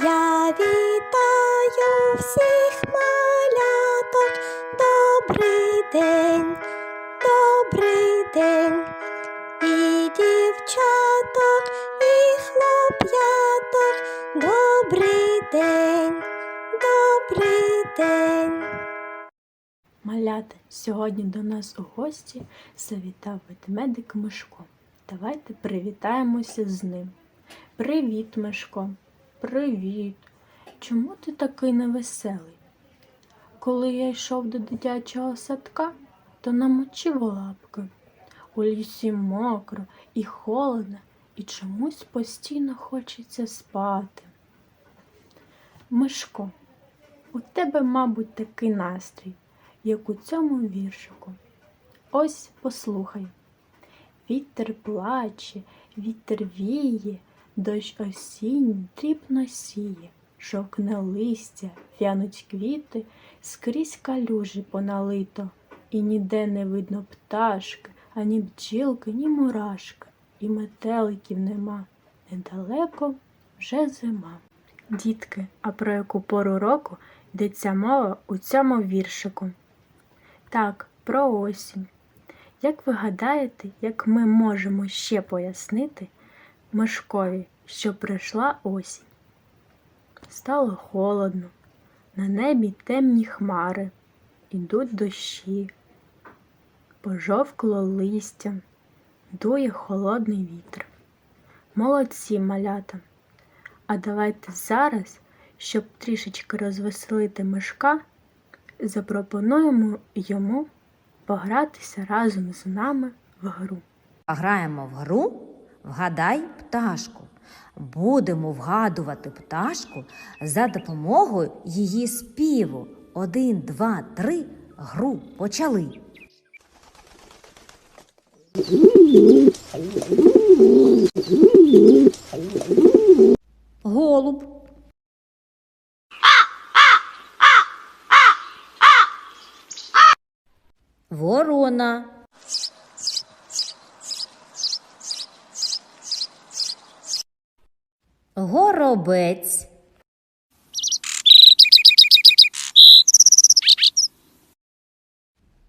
Я вітаю всіх маляток. Добрий день, добрий день. І дівчаток, і хлоп'яток. Добрий день, добрий день. Малята, сьогодні до нас у гості завітав ведмедик Мишко. Давайте привітаємося з ним. Привіт, Мишко. Привіт. Чому ти такий невеселий? Коли я йшов до дитячого садка, то намочив лапки. У лісі мокро і холодно, і чомусь постійно хочеться спати. Мишко, у тебе, мабуть, такий настрій як у цьому віршику. Ось послухай. Вітер плаче, вітер віє, дощ осінній дрібно сіє, жовкне листя, в'януть квіти, скрізь калюжі поналито, і ніде не видно пташки, ані бджілки, ні мурашки, і метеликів нема. Недалеко вже зима. Дітки, а про яку пору року йдеться мова у цьому віршику? Так, про осінь. Як ви гадаєте, як ми можемо ще пояснити Мишкові, що прийшла осінь? Стало холодно, на небі темні хмари, ідуть дощі, пожовкло листя, дує холодний вітер. Молодці малята! А давайте зараз, щоб трішечки розвеселити мишка, запропонуємо йому погратися разом з нами в гру. Граємо в гру Вгадай пташку. Будемо вгадувати пташку за допомогою її співу. Один, два, три. Гру почали. Голуб. Ворона. Горобець.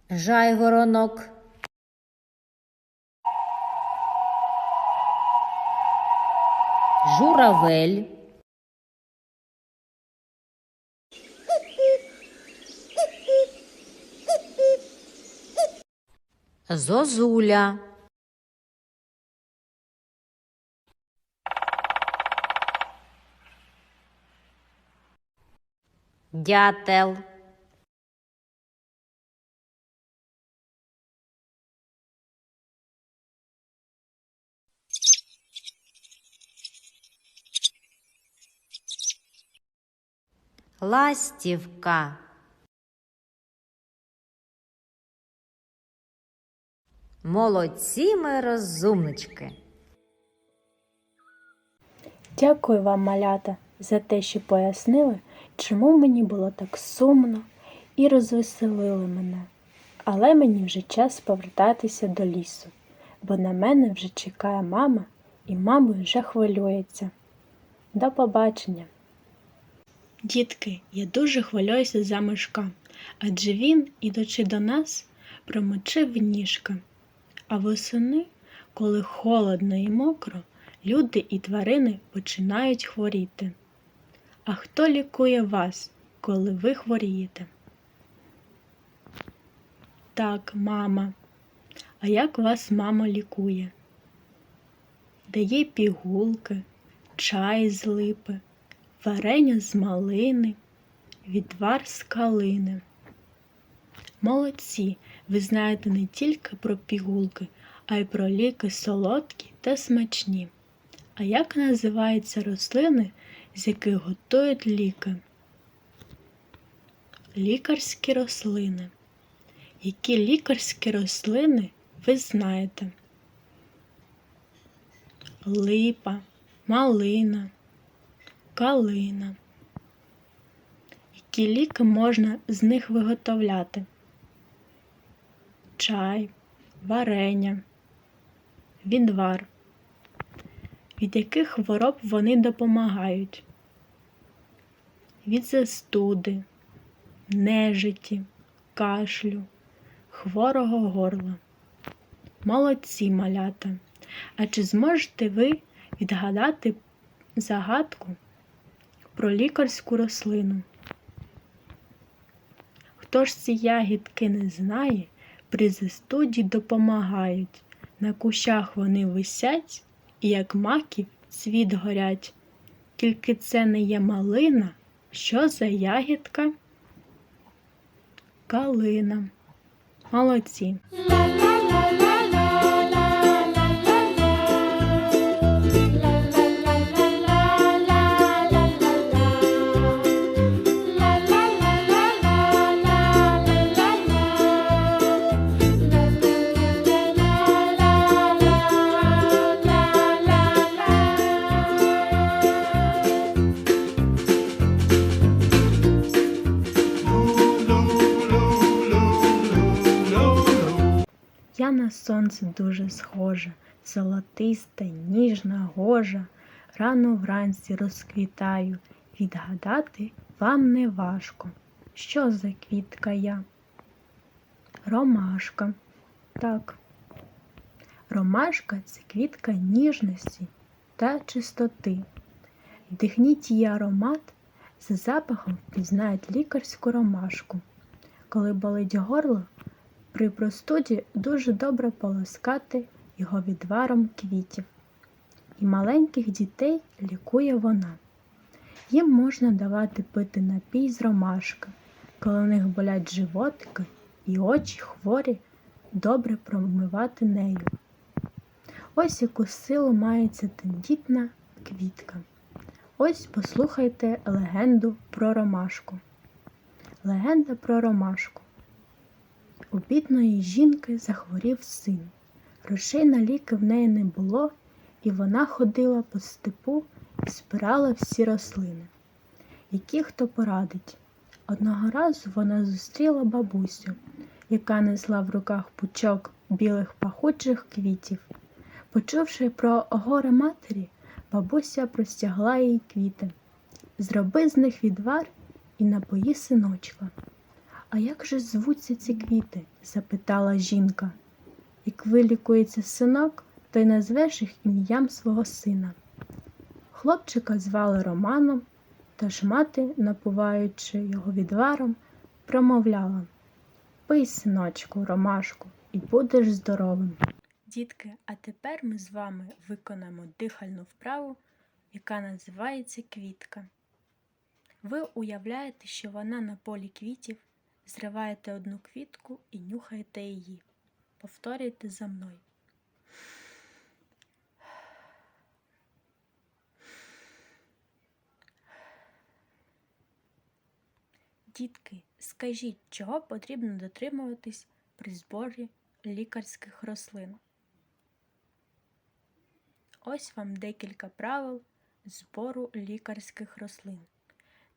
Жайворонок. Журавель. Зозуля. Дятел. Ластівка. Молодці ми розумнички. Дякую вам, малята, за те, що пояснили, чому мені було так сумно і розвеселили мене. Але мені вже час повертатися до лісу, бо на мене вже чекає мама, і мама вже хвилюється. До побачення. Дітки, я дуже хвилююся за мишка, адже він, ідучи до нас, промочив ніжка. А восени, коли холодно і мокро, люди і тварини починають хворіти. А хто лікує вас, коли ви хворієте? Так, мама. А як вас мама лікує? Дає пігулки, чай з липи, варення з малини, відвар з калини. Молодці, ви знаєте не тільки про пігулки, а й про ліки солодкі та смачні. А як називаються рослини, з яких готують ліки? Лікарські рослини. Які лікарські рослини ви знаєте? Липа, малина, калина. Які ліки можна з них виготовляти? Чай, варення, відвар. Від яких хвороб вони допомагають? Від застуди, нежиті, кашлю, хворого горла. Молодці малята! А чи зможете ви відгадати загадку про лікарську рослину? Хто ж ці ягідки не знає, при застуді допомагають. На кущах вони висять, і як маків цвіт горять. Тільки це не є малина. Що за ягідка? Калина. Молодці. Я на сонце дуже схожа, золотиста, ніжна гожа, рано вранці розквітаю, відгадати вам не важко. Що за квітка я? Ромашка. Так. Ромашка це квітка ніжності та чистоти. Вдихніть її аромат, за запахом впізнають лікарську ромашку. Коли болить горло, при простуді дуже добре полоскати його відваром квітів. І маленьких дітей лікує вона. Їм можна давати пити напій з ромашки, коли в них болять животики і очі хворі, добре промивати нею. Ось яку силу має ця тендітна квітка. Ось послухайте легенду про ромашку. Легенда про ромашку. У бідної жінки захворів син. Грошей на ліки в неї не було, і вона ходила по степу і збирала всі рослини, які хто порадить. Одного разу вона зустріла бабусю, яка несла в руках пучок білих пахучих квітів. Почувши про горе матері, бабуся простягла їй квіти. Зроби з них відвар і напої синочка. А як же звуться ці квіти? запитала жінка. Як вилікується синок, то й назвеш їх ім'ям свого сина. Хлопчика звали Романом, тож мати, напуваючи його відваром, промовляла Пий, синочку, ромашку, і будеш здоровим. Дітки, а тепер ми з вами виконаємо дихальну вправу, яка називається квітка. Ви уявляєте, що вона на полі квітів, зриваєте одну квітку і нюхаєте її. Повторюйте за мною. Дітки, скажіть, чого потрібно дотримуватись при зборі лікарських рослин? Ось вам декілька правил збору лікарських рослин.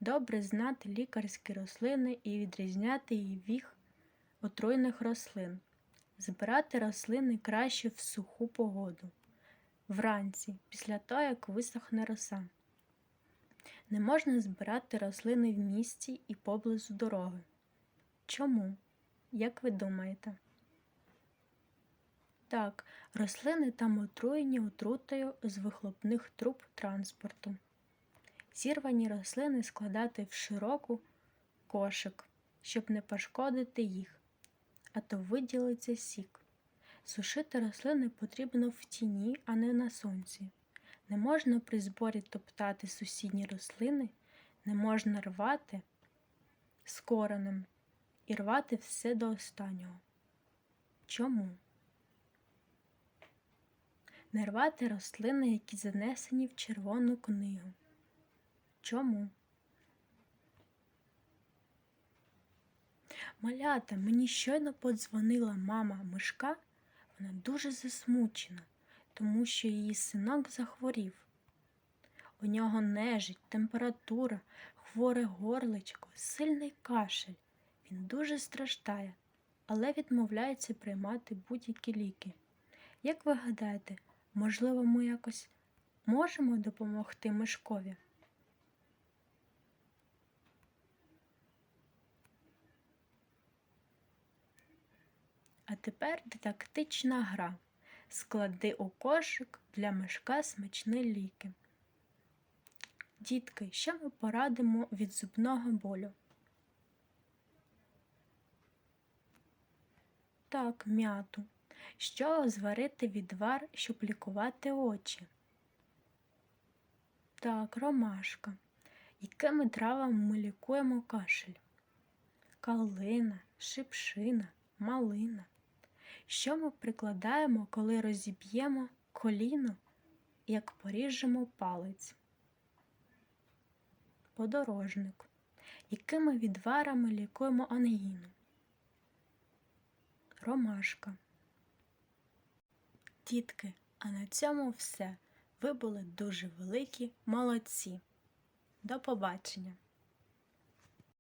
Добре знати лікарські рослини і відрізняти їх отруйних рослин. Збирати рослини краще в суху погоду. Вранці, після того, як висохне роса. Не можна збирати рослини в місті і поблизу дороги. Чому? Як ви думаєте? Так, рослини там отруєні отрутою з вихлопних труб транспорту. Зірвані рослини складати в широку кошик, щоб не пошкодити їх, а то виділиться сік. Сушити рослини потрібно в тіні, а не на сонці. Не можна при зборі топтати сусідні рослини, не можна рвати з коренем і рвати все до останнього. Чому? Не рвати рослини, які занесені в червону книгу. Чому? Малята, мені щойно подзвонила мама мишка, вона дуже засмучена, тому що її синок захворів. У нього нежить, температура, хворе горличко, сильний кашель. Він дуже страждає, але відмовляється приймати будь-які ліки. Як ви гадаєте, можливо, ми якось можемо допомогти мишкові? А тепер дидактична гра. Склади у кошик для мишка смачні ліки. Дітки, що ми порадимо від зубного болю? Так, м'яту. Що зварити відвар, щоб лікувати очі? Так, ромашка. Якими травами ми лікуємо кашель? Калина, шипшина, малина. Що ми прикладаємо, коли розіб'ємо коліно, як поріжемо палець? Подорожник. Якими відварами лікуємо ангіну? Ромашка. Дітки, а на цьому все. Ви були дуже великі молодці. До побачення!